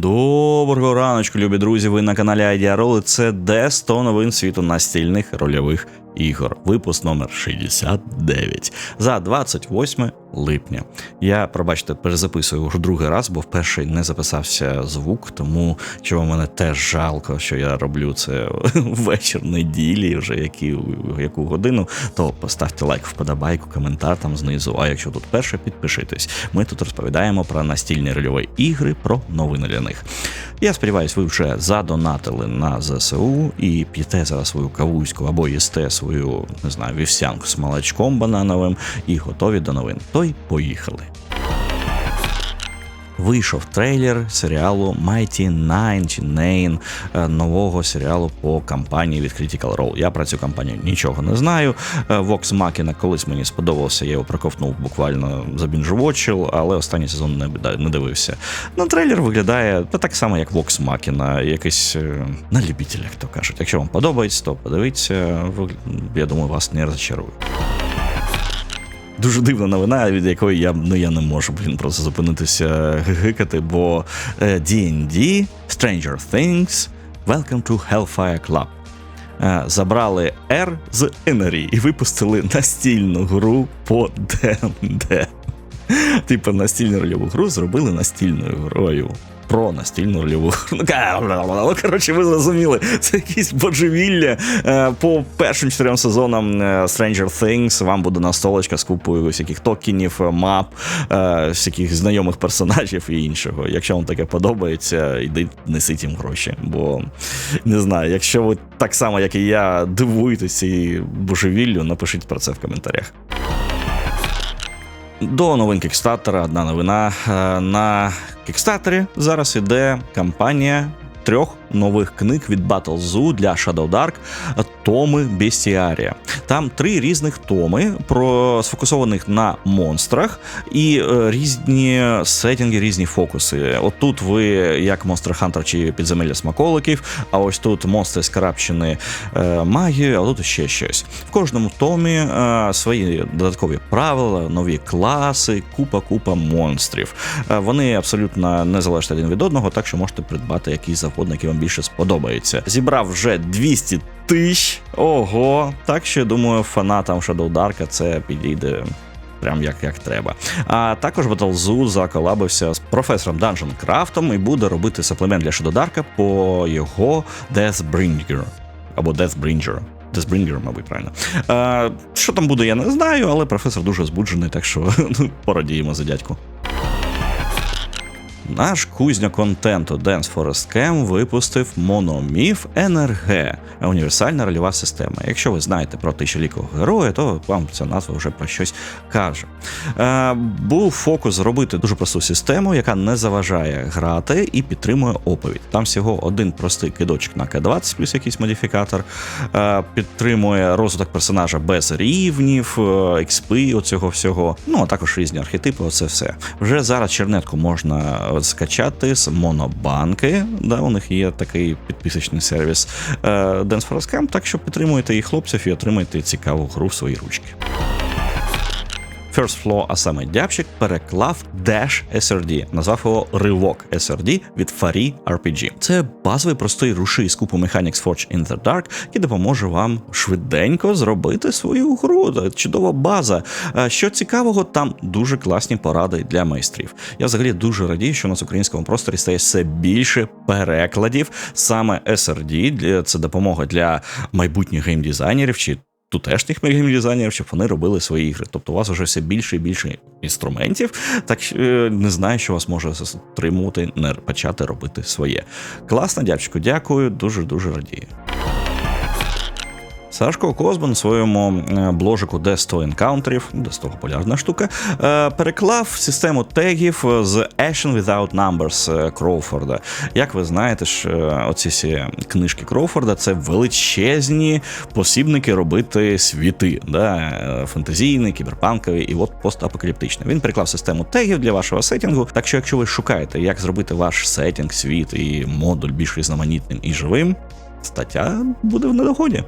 Доброго раночку, любі друзі. Ви на каналі Айдіароли. Це де 100 новин світу настільних рольових ігор. Випуск номер 69 за 28 липня. Я, пробачте, перезаписую вже другий раз, бо в перший не записався звук, тому чого мене теж жалко, що я роблю це вечір неділі, вже які, яку годину, то поставте лайк, вподобайку, коментар там знизу. А якщо тут перше, підпишитесь. Ми тут розповідаємо про настільні рольові ігри, про новини для них. Я сподіваюся, ви вже задонатили на ЗСУ і п'єте зараз свою кавуську або їсте свою, не знаю, вівсянку з молочком банановим і готові до новин. То й поїхали. Вийшов трейлер серіалу Mighty Nine чи Nine, е, нового серіалу по кампанії від Critical Role. Я про цю кампанію нічого не знаю. Е, Vox Machina колись мені сподобався, я його проковтнув буквально забінжувочив, але останній сезон не, не дивився. Ну, трейлер виглядає так само, як Vox Machina, якийсь е, на любителя, як то кажуть. Якщо вам подобається, то подивіться. Я думаю, вас не розчарую. Дуже дивна новина, від якої я ну я не можу блін просто зупинитися гикати, бо е, D&D, Stranger Things, Welcome to Hellfire Club. Е, Забрали R з Енері і випустили настільну гру по D&D. Типу, настільну рольову гру зробили настільною грою. Про настільну рольову. Ну, коротше, ви зрозуміли, це якісь божевілля. Е, По першим чотирьом сезонам е, Stranger Things вам буде настолочка з купою всяких токенів, мап, е, всяких знайомих персонажів і іншого. Якщо вам таке подобається, йдіть несіть їм гроші. Бо не знаю, якщо ви так само, як і я, дивуєтесь цією божевіллю, напишіть про це в коментарях. До новин Кікстартера одна новина. Е, На Кікстартері зараз іде кампанія трьох нових книг від Battle Zoo для Shadow Dark Томи Бестіарія. Там три різних томи, про сфокусованих на монстрах і е, різні сеттинги, різні фокуси. От тут ви як Hunter чи підземелля смаколиків, а ось тут монстри скарабчені е, магією, а тут ще щось. В кожному томі е, свої додаткові правила, нові класи, купа-купа монстрів. Вони абсолютно не залежать один від одного, так що можете придбати який завгодно, який вам більше сподобається. Зібрав вже 200 тисяч. Ого! Так що я думаю, фанатам Shadow Dark це підійде. Прям як, як треба. А також Battlezoo заколабився з професором Dungeon Крафтом і буде робити саплемент для Dark по його Deathbringer. Або Deathbringer. Deathbringer, мабуть, правильно. А, що там буде, я не знаю, але професор дуже збуджений, так що ну, порадіємо за дядьку. Наш кузня контенту Dance Forest Cam випустив мономіф NRG – універсальна рольова система. Якщо ви знаєте про тисячолікого героя, то вам ця назва вже про щось каже. Е, був фокус зробити дуже просту систему, яка не заважає грати і підтримує оповідь. Там всього один простий кидочок на К20 плюс якийсь модифікатор, е, підтримує розвиток персонажа без рівнів, е, експи, оцього всього. Ну а також різні архетипи. Оце все. Вже зараз чернетку можна скачати з монобанки. Да, у них є такий підписочний сервіс е, Dance for Scam, так що підтримуєте їх хлопців і отримайте цікаву гру в свої ручки. First Floor, а саме дябчик, переклав Dash SRD, назвав його Ривок SRD від Fari RPG. Це базовий простий рушій з купу Mechanics Forge in the Dark, який допоможе вам швиденько зробити свою гру. Чудова база. Е, Що цікавого, там дуже класні поради для майстрів. Я взагалі дуже радію, що у нас в українському просторі стає все більше перекладів. Саме SRD це допомога для майбутніх геймдизайнерів чи тутешніх геймдизайнерів, щоб вони робили свої ігри. Тобто у вас вже все більше і більше інструментів, так е, не знаю, що вас може стримувати не почати робити своє. Класно, дядько, дякую, дуже дуже радію. Сашко Козбан в своєму е, бложику Death 100 Encounterів, де 100 популярна штука, е, переклав систему тегів з Ashen Without Numbers е, Кроуфорда. Як ви знаєте, ж е, оці всі книжки Кроуфорда це величезні посібники робити світи, да? е, фантазійні, кіберпанкові і от постапокаліптичні. Він переклав систему тегів для вашого сеттінгу. Так що, якщо ви шукаєте, як зробити ваш сеттінг, світ і модуль більш різноманітним і живим, стаття буде в недоході.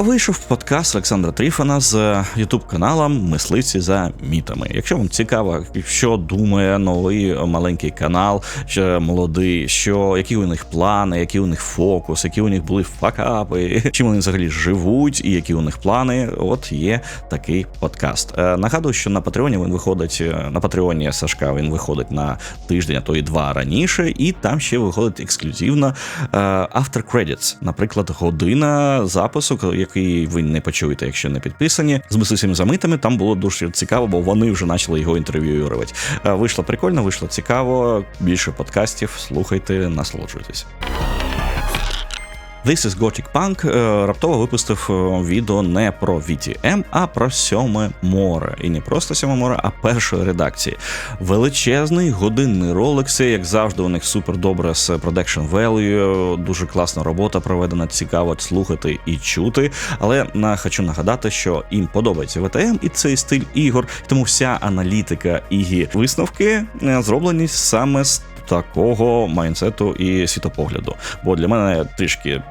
Вийшов подкаст Олександра Тріфана з Ютуб каналом Мисливці за мітами. Якщо вам цікаво, що думає новий маленький канал, що молодий, що які у них плани, які у них фокус, які у них були факапи, чим вони взагалі живуть, і які у них плани. От є такий подкаст. Е, нагадую, що на Патреоні він виходить е, на Патреоні Сашка. Він виходить на тиждень, а то і два раніше, і там ще виходить ексклюзивно е, After Credits. Наприклад, година запису, який ви не почуєте, якщо не підписані. З мисусіми замитами. там було дуже цікаво, бо вони вже почали його інтерв'юювати. Е, Вийшло прикольно, вийшло цікаво. Більше подкастів. Слухайте, насолоджуйтесь. This is Gothic Punk е, раптово випустив е, відео не про VTM, а про сьоме море. І не просто сьоме море, а першої редакції. Величезний годинний ролик, як завжди, у них супер добре з production value, дуже класна робота проведена, цікаво слухати і чути. Але на хочу нагадати, що їм подобається VTM і цей стиль ігор, тому вся аналітика і висновки е, зроблені саме з. Такого майнсету і світопогляду. Бо для мене трішки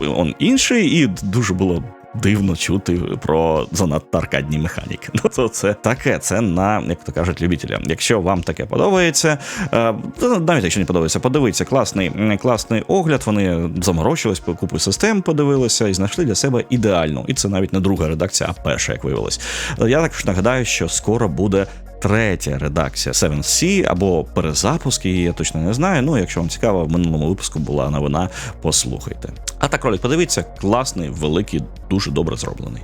он інший, і дуже було. Дивно чути про занадто аркадні механіки. Ну то це таке, це на, як то кажуть, любителя. Якщо вам таке подобається, е, навіть якщо не подобається, подивіться класний класний огляд. Вони заморочились, купу систем подивилися і знайшли для себе ідеальну. І це навіть не друга редакція, а перша, як виявилось. Я також нагадаю, що скоро буде третя редакція 7C або перезапуск її, я точно не знаю. Ну, якщо вам цікаво, в минулому випуску була новина, послухайте. А так ролик подивіться, класний, великий, дуже добре зроблений.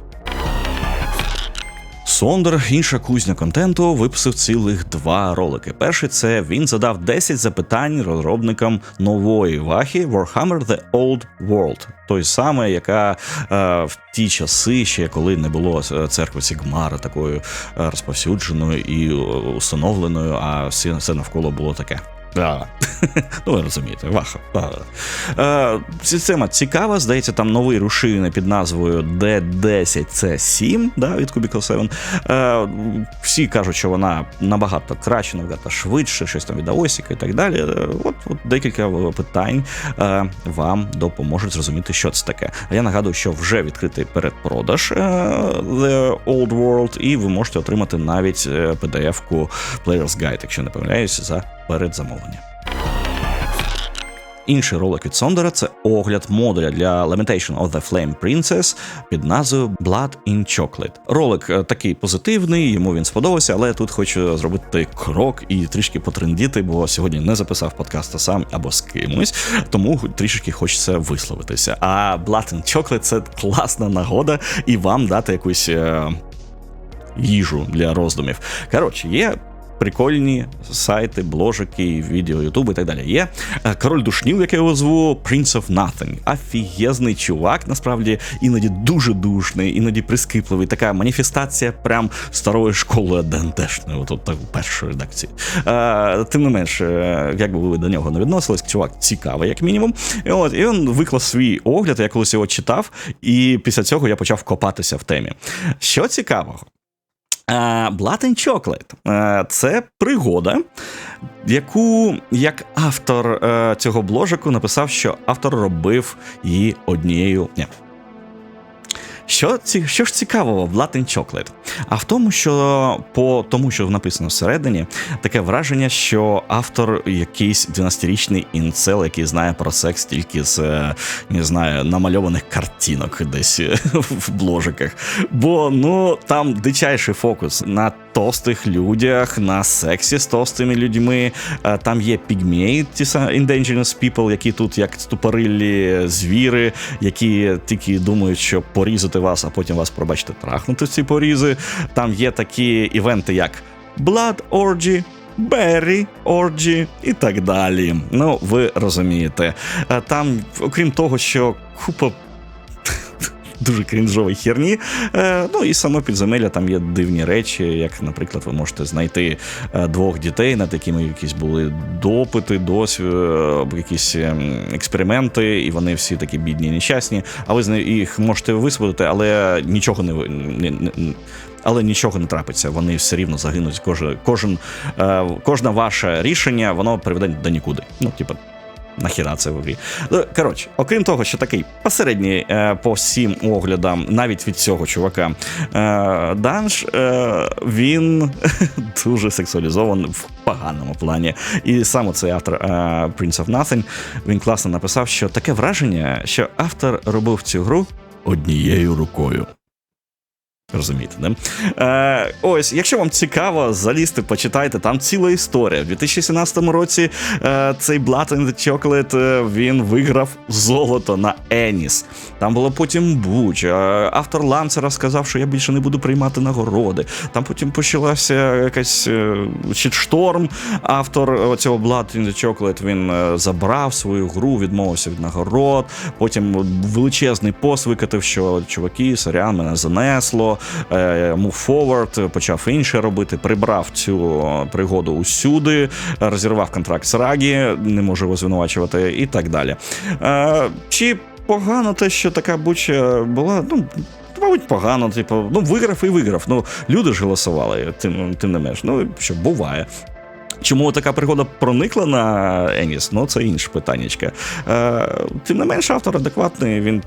Сондер, інша кузня контенту, виписав цілих два ролики. Перший це він задав 10 запитань розробникам нової вахи Warhammer The Old World. Той саме, яка е, в ті часи, ще коли не було церкви Сігмара такою е, розповсюдженою і установленою, а все, все навколо було таке. Да. Ну, ви розумієте, ваха. Е, Система цікава, здається, там новий рушини під назвою D10C7 да, від Cubicle 7. Е, Всі кажуть, що вона набагато краще, набагато швидше, щось там від Аосіка і так далі. Е, от, от декілька питань е, вам допоможуть зрозуміти, що це таке. А я нагадую, що вже відкритий передпродаж е, The Old World, і ви можете отримати навіть PDF-ку Player's Guide, якщо не помиляюсь, за передзамовлення. Інший ролик від Сондера це огляд модуля для Lamentation of the Flame Princess під назвою Blood in Chocolate. Ролик е, такий позитивний, йому він сподобався, але тут хочу зробити крок і трішки потрендіти, бо сьогодні не записав подкаста сам або з кимось, тому трішки хочеться висловитися. А Blood in Chocolate – це класна нагода і вам дати якусь. Е, їжу для роздумів. Коротше, є прикольні сайти, бложики, відео, ютуб і так далі. Є е, король душнів, як я його зву, Prince of Nothing. Афієзний чувак, насправді, іноді дуже душний, іноді прискіпливий. Така маніфестація прям старої школи ДНТшної, от, от так першої редакції. А, Тим не менш, е, як би ви до нього не відносились, чувак цікавий, як мінімум. І от і він виклав свій огляд, я колись його читав, і після цього я почав копатися в темі. Що цікавого? Blood and Chocolate – це пригода, яку як автор е, цього бложику написав, що автор робив її однією. Ні, що що ж цікавого в Latin Chocolate? А в тому, що по тому, що написано всередині, таке враження, що автор якийсь 12-річний інцел, який знає про секс тільки з не знаю, намальованих картинок десь в бложиках. Бо ну там дичайший фокус на товстих людях, на сексі з товстими людьми. Там є пігмеї, ті indigenous people, які тут як ступориллі звіри, які тільки думають, що порізати вас, а потім вас, пробачте, трахнути ці порізи. Там є такі івенти, як Blood Orgy, Berry Orgy і так далі. Ну, ви розумієте. Там, окрім того, що купа дуже крінжовій херні. Е, Ну і саме підземелля там є дивні речі, як, наприклад, ви можете знайти е, двох дітей, над якими якісь були допити, досвід, е, якісь ем, експерименти, і вони всі такі бідні і нещасні. А ви їх можете висвободити, але нічого не але нічого не трапиться. Вони все рівно загинуть. Кожен, кожен, е, кожне ваше рішення воно приведе до нікуди. Ну, типу, Нахіра це в грі. Ну, Коротше, окрім того, що такий посередній е, по всім оглядам, навіть від цього чувака, е, Данж, е, він дуже сексуалізований в поганому плані. І саме цей автор Prince of Nothing, він класно написав, що таке враження, що автор робив цю гру однією рукою. Розумієте, не? Е, ось, якщо вам цікаво, залізти, почитайте, там ціла історія. У 2017 році е, цей Blood and Chocolate е, він виграв золото на Еніс. Там було потім буч. Е, автор Ланцера сказав, що я більше не буду приймати нагороди. Там потім почалася якась е, щитшторм. Автор цього Blood the Chocolate він е, забрав свою гру, відмовився від нагород. Потім величезний пост викатив, що чуваки, сорян, мене занесло. Е, Move Forward, почав інше робити, прибрав цю пригоду усюди, розірвав контракт з Рагі, не можу його звинувачувати, і так далі. Е, Чи погано те, що така буча була? Ну. Мабуть, погано, типу, ну виграв і виграв. Ну, люди ж голосували, тим, тим не менш. Ну, що буває. Чому така пригода проникла на Еніс? Ну, це інше питаннячка. Е, тим не менш, автор адекватний, він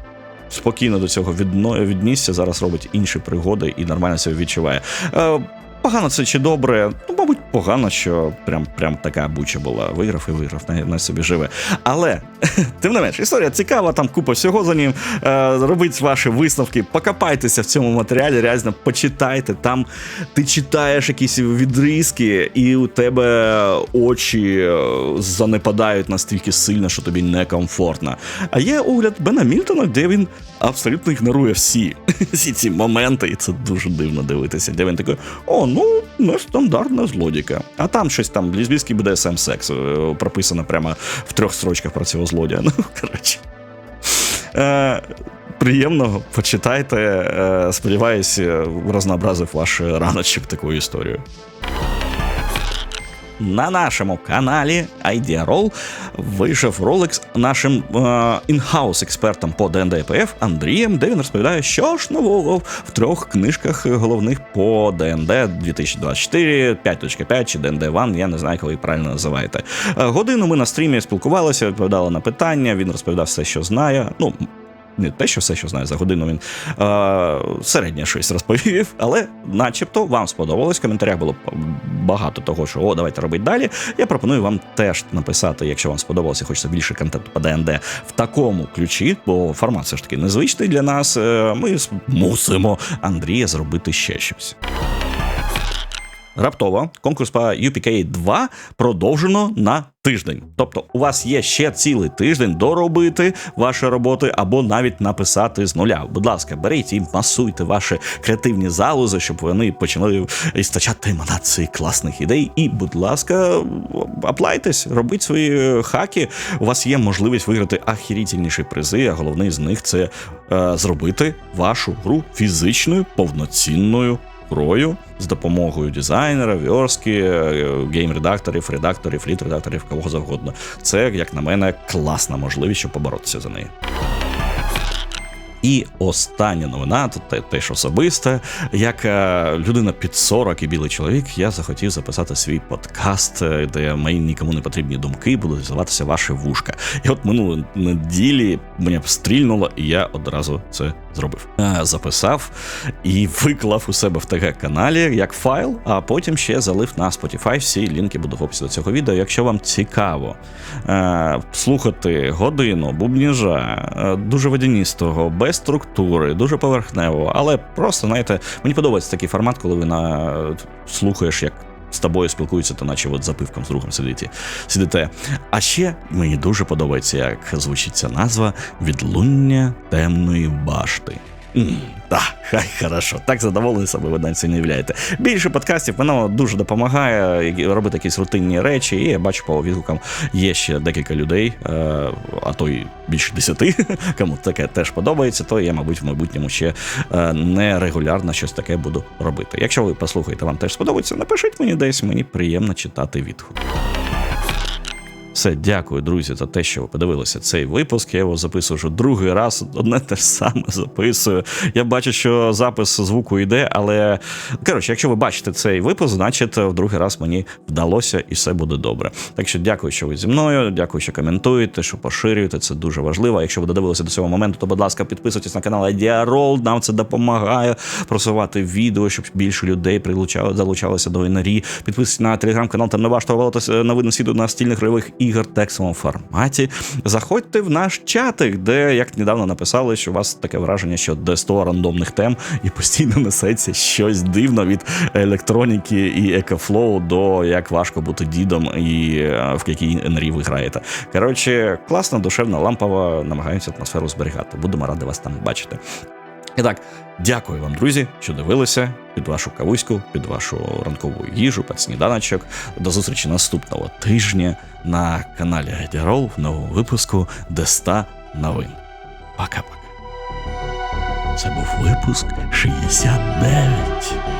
спокійно до цього віднісся, зараз робить інші пригоди і нормально себе відчуває. Е, Погано це чи добре? Ну, мабуть, погано, що прям прям така буча була. Виграв і виграв, на, собі живе. Але тим не менш, історія цікава, там купа всього за ним. Е, робіть ваші висновки, покопайтеся в цьому матеріалі, реально почитайте. Там ти читаєш якісь відрізки, і у тебе очі е, занепадають настільки сильно, що тобі некомфортно. А є огляд Бена Мільтона, де він абсолютно ігнорує всі, всі ці моменти, і це дуже дивно дивитися. Де він такий, о, ну, нестандартна злодіка. А там щось там лізбійський BDSM секс е, прописано прямо в трьох строчках про цього злодія. Ну, коротше. Е, Приємного, почитайте. Е, Сподіваюсь, разнообразив ваш раночок таку історією. На нашому каналі IdeaRoll вийшов ролик з нашим е, інхаус експертом по ДНД-ПФ Андрієм, де він розповідає, що ж нового в трьох книжках головних по ДНД 2024, 5.5 чи ДНД One, я не знаю, коли правильно називаєте. Е, годину ми на стрімі спілкувалися, відповідали на питання. Він розповідав все, що знає. Ну не те, що все, що знає за годину, він е, середнє щось розповів, але начебто вам сподобалось. В коментарях було багато того, що о, давайте робити далі. Я пропоную вам теж написати, якщо вам сподобалося, хочеться більше контенту по ДНД в такому ключі, бо формат все ж таки незвичний для нас. Е, ми мусимо Андрія зробити ще щось. Раптово конкурс по UPK 2 продовжено на тиждень. Тобто, у вас є ще цілий тиждень доробити ваші роботи або навіть написати з нуля. Будь ласка, беріть і масуйте ваші креативні залози, щоб вони почали істочати еманації класних ідей. І, будь ласка, аплайтесь, робіть свої хаки. У вас є можливість виграти ахірітельніші призи, а головний з них це е, зробити вашу гру фізичною повноцінною грою з допомогою дизайнера, вьорски, гейм-редакторів, редакторів, лід-редакторів, кого завгодно. Це, як на мене, класна можливість, щоб поборотися за неї. І остання новина, тут теж особисте, як е, людина під 40 і білий чоловік, я захотів записати свій подкаст, е, де мої нікому не потрібні думки будуть здаватися ваші вушка. І от минулої неділі мене стрільнуло, і я одразу це зробив. Е, записав і виклав у себе в ТГ каналі як файл, а потім ще залив на Spotify. Всі лінки будуть в описі до цього відео. Якщо вам цікаво слухати годину, бубніжа, дуже водяністого, без структури, дуже поверхнево, але просто, знаєте, мені подобається такий формат, коли ви на слухаєш, як. З тобою спілкуються, то наче от за пивком з другом сидите. сидите. А ще мені дуже подобається, як звучить ця назва відлуння темної башти. Так, хай хорошо. Так задоволений себе ви навіть не являєте. Більше подкастів воно дуже допомагає робити якісь рутинні речі. І я бачу по відгукам є ще декілька людей, е, а то й більше десяти. Кому таке теж подобається, то я, мабуть, в майбутньому ще е, нерегулярно щось таке буду робити. Якщо ви послухаєте, вам теж сподобається, напишіть мені десь, мені приємно читати відгук. Все, дякую, друзі, за те, що ви подивилися цей випуск. Я його записую вже другий раз, одне те ж саме записую. Я бачу, що запис звуку йде, але коротше, якщо ви бачите цей випуск, значить в другий раз мені вдалося і все буде добре. Так що дякую, що ви зі мною. Дякую, що коментуєте, що поширюєте. Це дуже важливо. Якщо ви додивилися до цього моменту, то будь ласка, підписуйтесь на канал Діарол. Нам це допомагає просувати відео, щоб більше людей прилучало, залучалося до НРІ. Підписуйтесь на телеграм-канал, там не важко новини світу настільних рольових ігор текстовому форматі. Заходьте в наш чатик, де як недавно написали, що у вас таке враження, що де 100 рандомних тем і постійно несеться щось дивно від електроніки і екофлоу до як важко бути дідом і е, в якій НРІ ви граєте. Коротше, класна, душевна, лампова, намагаємося атмосферу зберігати. Будемо раді вас там бачити. І так, дякую вам, друзі, що дивилися під вашу кавуську, під вашу ранкову їжу, під сніданочок. До зустрічі наступного тижня на каналі Гедірол в новому випуску Деста новин. Пока-пока. Це був випуск 69.